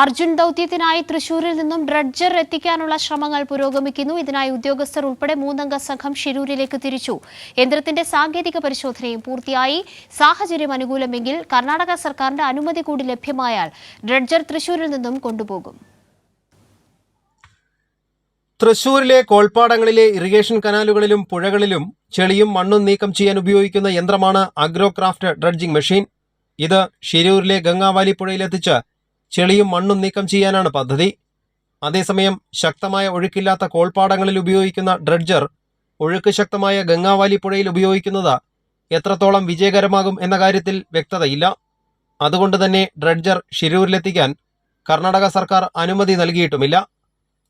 അർജുൻ ദൌത്യത്തിനായി തൃശൂരിൽ നിന്നും ഡ്രഡ്ജർ എത്തിക്കാനുള്ള ശ്രമങ്ങൾ പുരോഗമിക്കുന്നു. ഇതിനായി ഉദ്യോഗസ്ഥർ ഉൾപ്പെടെ മൂന്നംഗ സംഘം ഷിരൂരിലേക്ക് തിരിച്ചു. യന്ത്രത്തിന്റെ സാങ്കേതിക പരിശോധനയും പൂർത്തിയായി. സാഹചര്യം അനുകൂലമെങ്കിൽ കർണാടക സർക്കാരിന്റെ അനുമതി കൂടി ലഭ്യമായാൽ ഡ്രഡ്ജർ തൃശൂരിൽ നിന്നും കൊണ്ടുപോകും. തൃശൂരിലെ കോൾപ്പാടങ്ങളിലെ ഇറിഗേഷൻ കനാലുകളിലും പുഴകളിലും ചെളിയും മണ്ണും നീക്കം ചെയ്യാൻ ഉപയോഗിക്കുന്ന യന്ത്രമാണ് അഗ്രോക്രാഫ്റ്റ് ഡ്രഡ്ജിംഗ് മെഷീൻ. ഇത് ഷിരൂരിലെ ഗംഗാവാലി പുഴയിലെത്തിച്ച് ചെളിയും മണ്ണും നീക്കം ചെയ്യാനാണ് പദ്ധതി. അതേസമയം ശക്തമായ ഒഴുക്കില്ലാത്ത കോൾപ്പാടങ്ങളിൽ ഉപയോഗിക്കുന്ന ഡ്രഡ്ജർ ഒഴുക്ക് ശക്തമായ ഗംഗാവാലി പുഴയിൽ ഉപയോഗിക്കുന്നത് എത്രത്തോളം വിജയകരമാകും എന്ന കാര്യത്തിൽ വ്യക്തതയില്ല. അതുകൊണ്ട് തന്നെ ഡ്രഡ്ജർ ഷിരൂരിലെത്തിക്കാൻ കർണാടക സർക്കാർ അനുമതി നൽകിയിട്ടുമില്ല.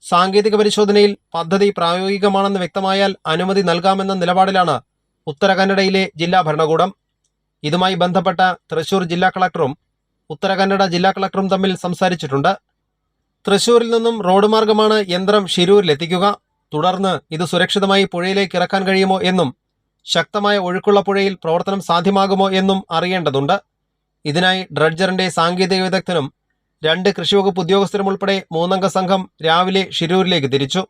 സാങ്കേതിക പരിശോധനയിൽ പദ്ധതി പ്രായോഗികമാണെന്ന് വ്യക്തമായാൽ അനുമതി നൽകാമെന്ന നിലപാടിലാണ് ഉത്തര കന്നഡയിലെ ജില്ലാ ഭരണകൂടം. ഇതുമായി ബന്ധപ്പെട്ട തൃശൂർ ജില്ലാ കളക്ടറും ഉത്തര കന്നഡ ജില്ലാ കളക്ടറും തമ്മിൽ സംസാരിച്ചിട്ടുണ്ട്. തൃശൂരിൽ നിന്നും റോഡ് മാർഗമാണ് യന്ത്രം ഷിരൂരിലെത്തിക്കുക തുടർന്ന് ഇത് സുരക്ഷിതമായി പുഴയിലേക്ക് ഇറക്കാൻ കഴിയുമോ എന്നും ശക്തമായ ഒഴുക്കുള്ള പുഴയിൽ പ്രവർത്തനം സാധ്യമാകുമോ എന്നും അറിയേണ്ടതുണ്ട്. ഇതിനായി ഡ്രഡ്ജറിന്റെ സാങ്കേതിക വിദഗ്ധനും രണ്ട് കൃഷിവകുപ്പ് ഉദ്യോഗസ്ഥരും ഉൾപ്പെടെ മൂന്നംഗ സംഘം രാവിലെ ഷിരൂരിലേക്ക് തിരിച്ചു.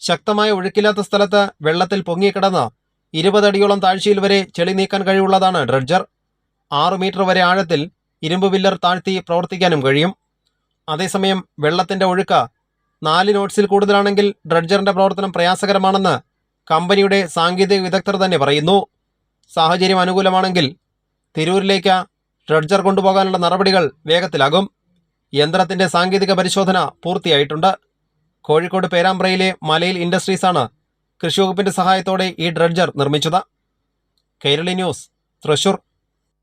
ശക്തമായ ഒഴുക്കില്ലാത്ത സ്ഥലത്ത് വെള്ളത്തിൽ പൊങ്ങിക്കിടന്ന ഇരുപതടിയോളം താഴ്ചയിൽ വരെ ചെളി നീക്കാൻ കഴിവുള്ളതാണ് ഡ്രഡ്ജർ. ആറു മീറ്റർ വരെ ആഴത്തിൽ ഇരുമ്പ് പില്ലർ താഴ്ത്തി പ്രവർത്തിക്കാനും കഴിയും. അതേസമയം വെള്ളത്തിന്റെ ഒഴുക്ക് നാല് നോട്ട്സിൽ കൂടുതലാണെങ്കിൽ ഡ്രഡ്ജറിന്റെ പ്രവർത്തനം പ്രയാസകരമാണെന്ന് കമ്പനിയുടെ സാങ്കേതിക വിദഗ്ധർ തന്നെ പറയുന്നു. സാഹചര്യം അനുകൂലമാണെങ്കിൽ തിരൂരിലേക്ക് ഡ്രഡ്ജർ കൊണ്ടുപോകാനുള്ള നടപടികൾ വേഗത്തിലാകും. യന്ത്രത്തിന്റെ സാങ്കേതിക പരിശോധന പൂർത്തിയായിട്ടുണ്ട്. കോഴിക്കോട് പേരാമ്പ്രയിലെ മലയിൽ ഇൻഡസ്ട്രീസാണ് കൃഷിവകുപ്പിന്റെ സഹായത്തോടെ ഈ ഡ്രഡ്ജർ നിർമ്മിച്ചത്. കേരളി ന്യൂസ് തൃശൂർ.